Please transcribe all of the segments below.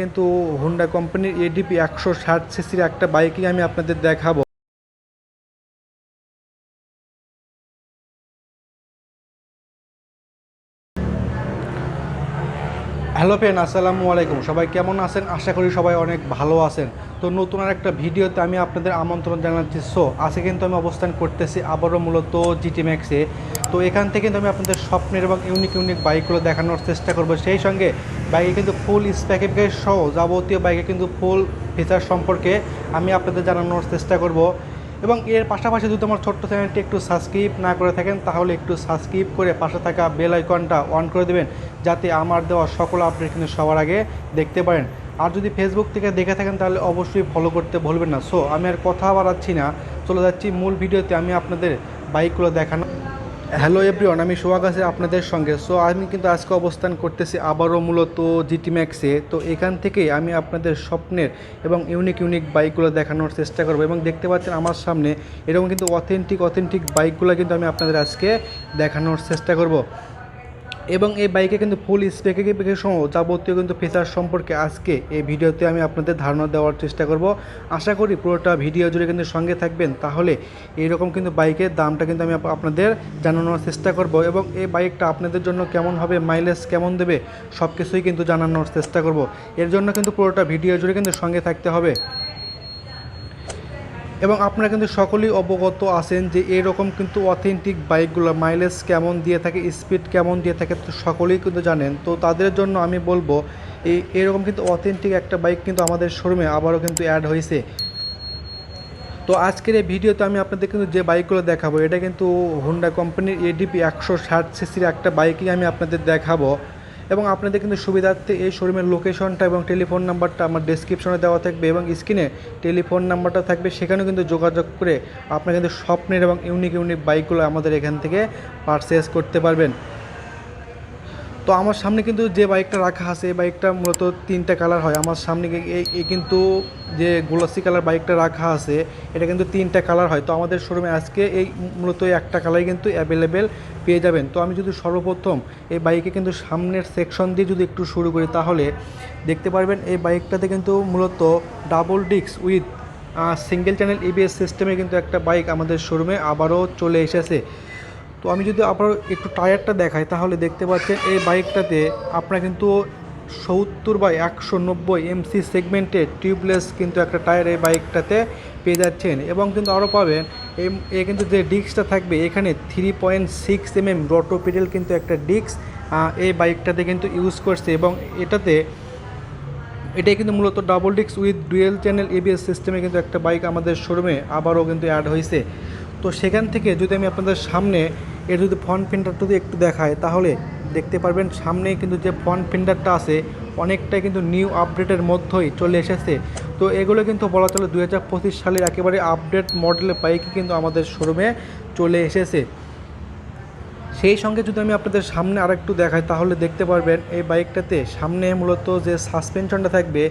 কিন্তু হুন্ডা কোম্পানির এডিপি একশো ষাট সিসির একটা বাইকই আমি আপনাদের দেখাবো। হ্যালো ফ্রেন্ড, আসসালামু আলাইকুম। সবাই কেমন আছেন? আশা করি সবাই অনেক ভালো আছেন। তো নতুন আর একটা ভিডিওতে আমি আপনাদের আমন্ত্রণ জানাচ্ছি। সো, আজকে কিন্তু আমি অবস্থান করতেছি আবারও মূলত জিটি ম্যাক্সে তো এখান থেকে কিন্তু আমি আপনাদের স্বপ্নের এবং ইউনিক ইউনিক বাইকগুলো দেখানোর চেষ্টা করব। সেই সঙ্গে বাইকে কিন্তু ফুল স্পেকিফিকেশন সহ যাবতীয় বাইকে কিন্তু ফুল ফিচার সম্পর্কে আমি আপনাদের জানানোর চেষ্টা করব। এবং এর পাশাপাশি যদি আমার ছোট্ট চ্যানেলটি একটু সাবস্ক্রাইব না করে থাকেন, তাহলে একটু সাবস্ক্রাইব করে পাশে থাকা বেল আইকনটা অন করে দেবেন, যাতে আমার দেওয়া সকল আপডেট কিন্তু সবার আগে দেখতে পারেন। আর যদি ফেসবুক থেকে দেখে থাকেন, তাহলে অবশ্যই ফলো করতে ভুলবেন না। সো আমি আর কথা বাড়াচ্ছি না। চলে যাচ্ছি মূল ভিডিওতে। আমি আপনাদের বাইকগুলো দেখানো হ্যালো এভরিওয়ান আমি সোহাগ আছি আপনাদের সঙ্গে। সো আমি কিন্তু আজকে অবস্থান করতেছি আবারও মূলত জিটি ম্যাক্সে তো এখান থেকেই আমি আপনাদের স্বপ্নের এবং ইউনিক ইউনিক বাইকগুলো দেখানোর চেষ্টা করব এবং দেখতে পাচ্ছেন আমার সামনে এরকম কিন্তু অথেন্টিক অথেন্টিক বাইকগুলো কিন্তু আমি আপনাদের আজকে দেখানোর চেষ্টা করব। এবং এই বাইকে কিন্তু ফুল স্পেকিফিকেশন যাবতীয় কিন্তু ফিচার সম্পর্কে আজকে এই ভিডিওতে আমি আপনাদের ধারণা দেওয়ার চেষ্টা করব। আশা করি পুরোটা ভিডিও জুড়ে কিন্তু সঙ্গে থাকবেন। তাহলে এইরকম কিন্তু বাইকের দামটা কিন্তু আমি আপ- আপনাদের জানানোর চেষ্টা করব এবং এই বাইকটা আপনাদের জন্য কেমন হবে মাইলেজ কেমন দেবে সব কিছুই কিন্তু জানানোর চেষ্টা করব। এর জন্য কিন্তু পুরোটা ভিডিও জুড়ে কিন্তু সঙ্গে থাকতে হবে। এবং আপনারা কিন্তু সকলেই অবগত আছেন যে এরকম কিন্তু অথেন্টিক বাইকগুলো মাইলেজ কেমন দিয়ে থাকে স্পিড কেমন দিয়ে থাকে, তো সকলেই কিন্তু জানেন। তো তাদের জন্য আমি বলব, এই এরকম কিন্তু অথেন্টিক একটা বাইক কিন্তু আমাদের শোরুমে আবারও কিন্তু অ্যাড হয়েছে। তো আজকের এই ভিডিওতে আমি আপনাদের কিন্তু যে বাইকগুলো দেখাবো, এটা কিন্তু হুন্ডা কোম্পানির এডিপি একশো ষাট সিসির একটা বাইকই আমি আপনাদের দেখাবো। এবং আপনাদের কিন্তু সুবিধার্থে এই শোরুমের লোকেশনটা এবং টেলিফোন নাম্বারটা আমার ডেসক্রিপশনে দেওয়া থাকবে এবং স্ক্রিনে টেলিফোন নাম্বারটা থাকবে। সেখানেও কিন্তু যোগাযোগ করে আপনারা কিন্তু স্বপ্নের এবং ইউনিক ইউনিক বাইকগুলো আমাদের এখান থেকে পারচেস করতে পারবেন। তো আমার সামনে কিন্তু যে বাইকটা রাখা আছে, এই বাইকটা মূলত তিনটা কালার হয়। আমার সামনে এই কিন্তু যে গোলাসি কালার বাইকটা রাখা আছে, এটা কিন্তু তিনটা কালার হয়। তো আমাদের শোরুমে আজকে এই মূলত একটা কালারই কিন্তু অ্যাভেলেবেল পেয়ে যাবেন। তো আমি যদি সর্বপ্রথম এই বাইকে কিন্তু সামনের সেকশন দিয়ে যদি একটু শুরু করি, তাহলে দেখতে পারবেন এই বাইকটাতে কিন্তু মূলত double disc with single channel ABS সিস্টেমে কিন্তু একটা বাইক আমাদের শোরুমে আবারও চলে এসেছে। তো আমি যদি আবার একটু টায়ারটা দেখাই, তাহলে দেখতে পাচ্ছেন এই বাইকটাতে আপনারা কিন্তু সত্তর বাই একশো নব্বই এমসি সেগমেন্টের টিউবলেস কিন্তু একটা টায়ার এই বাইকটাতে পেয়ে যাচ্ছেন। এবং কিন্তু আরও পাবেন এ কিন্তু যে ডিস্কটা থাকবে, এখানে three point six M M rotor petal কিন্তু একটা ডিস্ক এই বাইকটাতে কিন্তু ইউজ করছে। এবং এটাতে, এটাই কিন্তু মূলত double disc with dual channel ABS সিস্টেমে কিন্তু একটা বাইক আমাদের শোরুমে আবারও কিন্তু অ্যাড হয়েছে। তো সেখান থেকে যদি আমি আপনাদের সামনে এর যদি ফ্রন্ট ফিন্ডার যদি একটু দেখাই, তাহলে দেখতে পারবেন সামনে কিন্তু যে ফ্রন্ট ফিন্ডারটা আছে, অনেকটাই কিন্তু নিউ আপডেটের মধ্যেই চলে এসেছে। তো এগুলো কিন্তু বলা চলে দু হাজার পঁচিশ সালের একেবারে আপডেট মডেলের বাইকই কিন্তু আমাদের শোরুমে চলে এসেছে। সেই সঙ্গে যদি আমি আপনাদের সামনে আর একটু দেখাই, তাহলে দেখতে পারবেন এই বাইকটাতে সামনে মূলত যে সাসপেনশনটা থাকবে,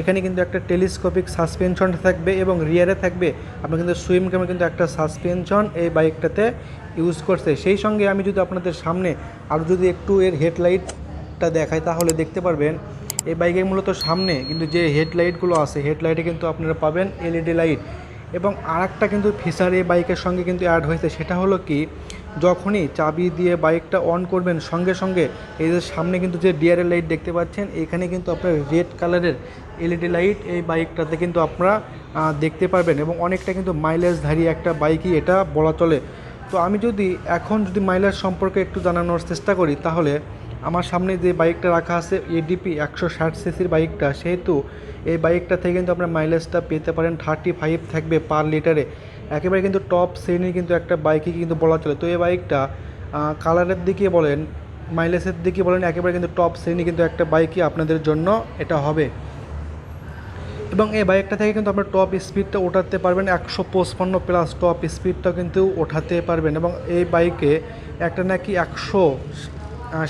এখানে কিন্তু একটা টেলিস্কোপিক সাসপেনশনটা থাকবে এবং রিয়ারে থাকবে। আপনার কিন্তু সুইম ক্যামে কিন্তু একটা সাসপেনশন এই বাইকটাতে ইউজ করছে। সেই সঙ্গে আমি যদি আপনাদের সামনে আরও যদি একটু এর হেডলাইটটা দেখাই, তাহলে দেখতে পারবেন এই বাইকের মূলত সামনে কিন্তু যে হেডলাইটগুলো আছে হেডলাইটে কিন্তু আপনারা পাবেন এলইডি লাইট এবং আরেকটা কিন্তু ফিচার এই বাইকের সঙ্গে কিন্তু অ্যাড হয়েছে, সেটা হলো কি যখনই চাবি দিয়ে বাইকটা অন করবেন, সঙ্গে সঙ্গে এই যে সামনে কিন্তু যে ডিআরএল লাইট দেখতে পাচ্ছেন, এখানে কিন্তু আপনার রেড কালারের এলইডি লাইট এই বাইকটাতে কিন্তু আপনারা দেখতে পারবেন এবং অনেকটা কিন্তু মাইলেজধারী একটা বাইকই এটা বলা চলে। তো আমি যদি এখন যদি মাইলেজ সম্পর্কে একটু জানানোর চেষ্টা করি, তাহলে আমার সামনে যে বাইকটা রাখা আছে এডিপি একশো ষাট সিসির বাইকটা, সেহেতু এই বাইকটা থেকে কিন্তু আপনার মাইলেজটা পেতে পারেন থার্টি ফাইভ থাকবে পার লিটারে একেবারে কিন্তু টপ শ্রেণির কিন্তু একটা বাইকই কিন্তু বলা চলে। তো এই বাইকটা কালারের দিকে বলেন মাইলেজের দিকে বলেন, একেবারে কিন্তু টপ শ্রেণি কিন্তু একটা বাইকই আপনাদের জন্য এটা হবে। এবং এই বাইকটা থেকে কিন্তু আপনার টপ স্পিডটা ওঠাতে পারবেন, একশো পঁচপান্ন প্লাস টপ স্পিডটা কিন্তু ওঠাতে পারবেন। এবং এই বাইকে একটা নাকি একশো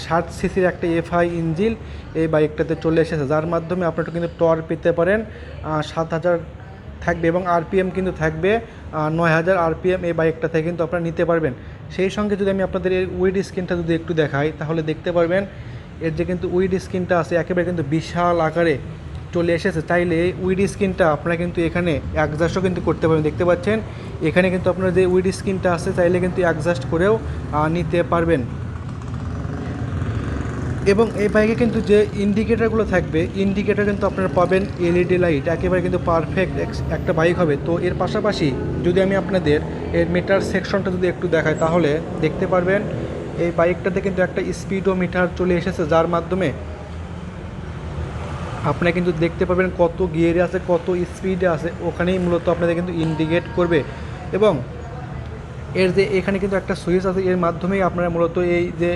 ষাট সিসির একটা এফআই ইঞ্জিল এই বাইকটাতে চলে এসেছে। যার মাধ্যমে আপনারা কিন্তু টর পেতে পারেন সাত হাজার থাকবে এবং আরপিএম কিন্তু থাকবে নয় হাজার আরপিএম এই বাইকটা থেকে কিন্তু আপনারা নিতে পারবেন। সেই সঙ্গে যদি আমি আপনাদের এর উইড স্ক্রিনটা যদি একটু দেখাই, তাহলে দেখতে পারবেন এর যে কিন্তু উইড স্ক্রিনটা আছে, একেবারে কিন্তু বিশাল আকারে চলে এসেছে। চাইলে উইড স্ক্রিনটা আপনারা কিন্তু এখানে অ্যাডজাস্টও কিন্তু করতে পারবেন। দেখতে পাচ্ছেন? এখানে কিন্তু আপনার যে উইড স্ক্রিনটা আছে, চাইলে কিন্তু অ্যাডজাস্ট করেও নিতে পারবেন। এবং এই বাইকে কিন্তু যে ইন্ডিকেটারগুলো থাকবে ইন্ডিকেটার কিন্তু আপনারা পাবেন এলইডি লাইট একেবারে কিন্তু পারফেক্ট একটা বাইক হবে। তো এর পাশাপাশি যদি আমি আপনাদের এর মিটার সেকশনটা যদি একটু দেখাই, তাহলে দেখতে পারবেন এই বাইকটাতে কিন্তু একটা স্পিডও মিটার চলে এসেছে, যার মাধ্যমে আপনারা কিন্তু দেখতে পাবেন কত গিয়ারে আছে, কত স্পিডে আছে, ওখানেই মূলত আপনাদের কিন্তু ইন্ডিকেট করবে। এবং এর যে এখানে কিন্তু একটা সুইচ আছে, এর মাধ্যমেই আপনারা মূলত এই যে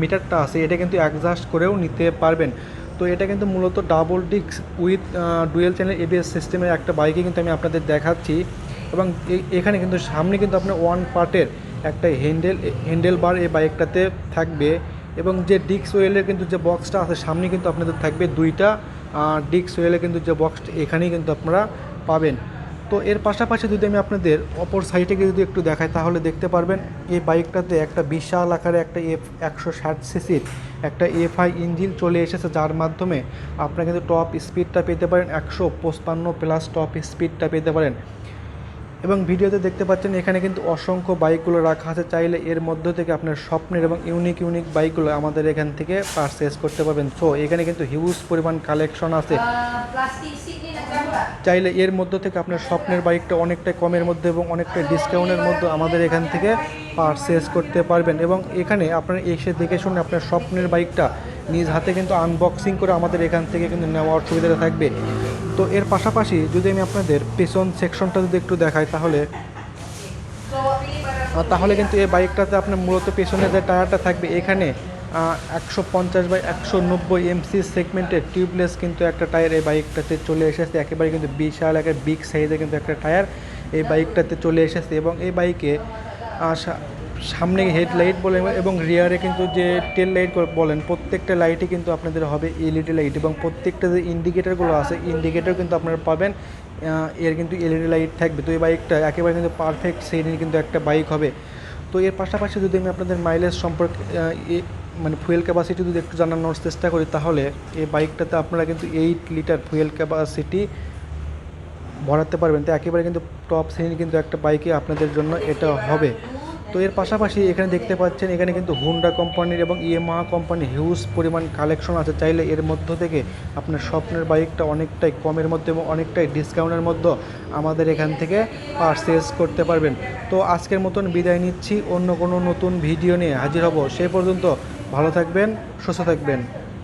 মিটারটা আছে, এটা কিন্তু অ্যাডজাস্ট করেও নিতে পারবেন। তো এটা কিন্তু মূলত double disc with dual channel ABS সিস্টেমের একটা বাইকে কিন্তু আমি আপনাদের দেখাচ্ছি। এবং এখানে কিন্তু সামনে কিন্তু আপনার ওয়ান পার্টের একটা হ্যান্ডেল হ্যান্ডেল বার এই বাইকটাতে থাকবে। এবং যে ডিস্ক ওয়েলের কিন্তু যে বক্সটা আছে, সামনে কিন্তু আপনাদের থাকবে দুইটা ডিস্ক ওয়েলের কিন্তু যে বক্সটা এখানেই কিন্তু আপনারা পাবেন। তো এর পাশাপাশি যদি আমি আপনাদের অপর সাইডে যদি একটু দেখাই, তাহলে দেখতে পারবেন এই বাইকটাতে একটা বিশাল আকারে একটা এফ একশো ষাট সিসির একটা এফআই ইঞ্জিন চলে এসেছে, যার মাধ্যমে আপনারা কিন্তু টপ স্পিডটা পেতে পারেন, একশো পঁচপান্ন প্লাস টপ স্পিডটা পেতে পারেন। এবং ভিডিওতে দেখতে পাচ্ছেন এখানে কিন্তু অসংখ্য বাইকগুলো রাখা আছে। চাইলে এর মধ্য থেকে আপনার স্বপ্নের এবং ইউনিক ইউনিক বাইকগুলো আমাদের এখান থেকে পারচেস করতে পারবেন। সো এখানে কিন্তু হিউজ পরিমাণ কালেকশন আছে. চাইলে এর মধ্য থেকে আপনার স্বপ্নের বাইকটা অনেকটাই কমের মধ্যে এবং অনেকটাই ডিসকাউন্টের মধ্যে আমাদের এখান থেকে পারচেস করতে পারবেন। এবং এখানে আপনার এসে দেখে শুনে আপনার স্বপ্নের বাইকটা নিজ হাতে কিন্তু আনবক্সিং করে আমাদের এখান থেকে কিন্তু নেওয়ার সুবিধাটা থাকবে। তো এর পাশাপাশি যদি আমি আপনাদের পেছন সেকশনটা যদি একটু দেখাই তাহলে তাহলে কিন্তু এই বাইকটাতে আপনার মূলত পেছনে যে টায়ারটা থাকবে, এখানে একশো পঞ্চাশ বাই একশো নব্বই এমসি সেগমেন্টের টিউবলেস কিন্তু একটা টায়ার এই বাইকটাতে চলে এসেছে। একেবারে কিন্তু বিশাল একটা বিগ সাইজের কিন্তু একটা টায়ার এই বাইকটাতে চলে এসেছে এবং এই বাইকে সামনে হেডলাইট বলেন এবং রিয়ারে কিন্তু যে টেল লাইট বলেন, প্রত্যেকটা লাইটই কিন্তু আপনাদের হবে এলইডি লাইট এবং প্রত্যেকটা যে ইন্ডিকেটারগুলো আছে ইন্ডিকেটার কিন্তু আপনারা পাবেন এর কিন্তু এলইডি লাইট থাকবে। তো এই বাইকটা একেবারে কিন্তু পারফেক্ট শ্রেণির কিন্তু একটা বাইক হবে। তো এর পাশাপাশি যদি আমি আপনাদের মাইলেজ সম্পর্কে মানে ফুয়েল ক্যাপাসিটি যদি একটু জানানোর চেষ্টা করি তাহলে, এই বাইকটাতে আপনারা কিন্তু এইট লিটার ফুয়েল ক্যাপাসিটি ভরাতে পারবেন। তো একেবারে কিন্তু টপ শ্রেণির কিন্তু একটা বাইকে আপনাদের জন্য এটা হবে। তো এর পাশাপাশি এখানে দেখতে পাচ্ছেন, এখানে কিন্তু হুন্ডা কোম্পানির এবং ইএমআ কোম্পানির হিউজ পরিমাণ কালেকশন আছে। চাইলে এর মধ্য থেকে আপনার স্বপ্নের বাইকটা অনেকটাই কমের মধ্যে এবং অনেকটাই ডিসকাউন্টের মধ্যে আমাদের এখান থেকে পারচেস করতে পারবেন। তো আজকের মতন বিদায় নিচ্ছি। অন্য কোনো নতুন ভিডিও নিয়ে হাজির হব। সেই পর্যন্ত ভালো থাকবেন, সুস্থ থাকবেন।